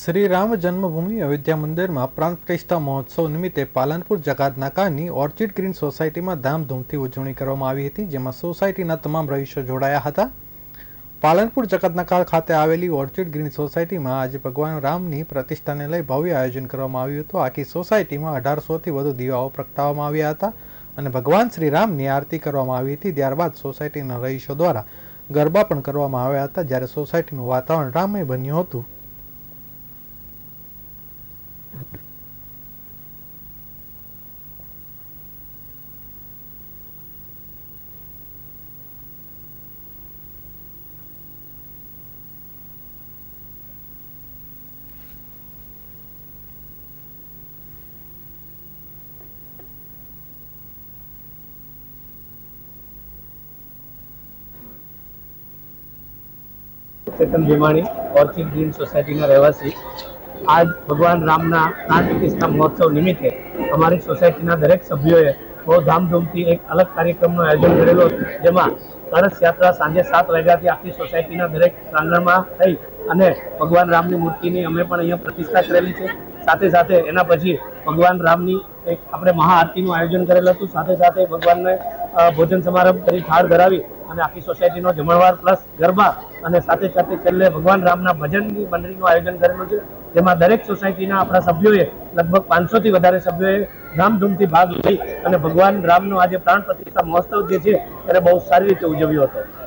શ્રી રામ જન્મભૂમિ અયોધ્યા મંદિરમાં પ્રાણ પ્રતિષ્ઠા મહોત્સવ નિમિત્તે પાલનપુર જકાત નાકાની ઓર્ચિડ ગ્રીન સોસાયટીમાં ધામધૂમથી ઉજવણી કરવામાં આવી હતી, જેમાં સોસાયટીના તમામ રહીશો જોડાયા હતા. પાલનપુર જકાતનાકા ખાતે આવેલી ઓર્ચિડ ગ્રીન સોસાયટીમાં આજે ભગવાન રામની પ્રતિષ્ઠાને લઈ ભવ્ય આયોજન કરવામાં આવ્યું હતું. આખી સોસાયટીમાં અઢારસોથી વધુ દીવાઓ પ્રગટાવવામાં આવ્યા હતા અને ભગવાન શ્રી રામની આરતી કરવામાં આવી હતી. ત્યારબાદ સોસાયટીના રહીશો દ્વારા ગરબા પણ કરવામાં આવ્યા હતા, જ્યારે સોસાયટીનું વાતાવરણ રામમય બન્યું હતું. ચેતન ભીમાણી ઓર્ચિડ ગ્રીન સોસાયટીના રહેવાસી. આજ ભગવાન રામના પ્રાણ પ્રતિષ્ઠા મહોત્સવ નિમિત્તે અમારી સોસાયટીના દરેક સભ્યોએ બહુ ધામધૂમથી એક અલગ કાર્યક્રમનું આયોજન કરેલું હતું, જેમાં કળશ યાત્રા સાંજે સાત વાગ્યાથી આખી સોસાયટીના દરેક પ્રાંગણમાં થઈ અને ભગવાન રામની મૂર્તિની અમે પણ અહીંયા પ્રતિષ્ઠા કરેલી છે. સાથે સાથે એના પછી ભગવાન રામની એક આપણે મહાઆરતીનું આયોજન કરેલું હતું. સાથે સાથે ભગવાનને ભોજન સમારંભ કરી થાળ ધરાવી અને આખી સોસાયટીનો જમણવાર પ્લસ ગરબા અને સાથે સાથે છેલ્લે ભગવાન રામના ભજનની મંડળીનું આયોજન કરેલું છે. જેમાં દરેક સોસાયટીના આપણા સભ્યોએ લગભગ પાંચસોથી વધારે સભ્યોએ ધામધૂમથી ભાગ લઈ અને ભગવાન રામનો આજે પ્રાણ પ્રતિષ્ઠા મહોત્સવ જે છે એને બહુ સારી રીતે ઉજવ્યો હતો.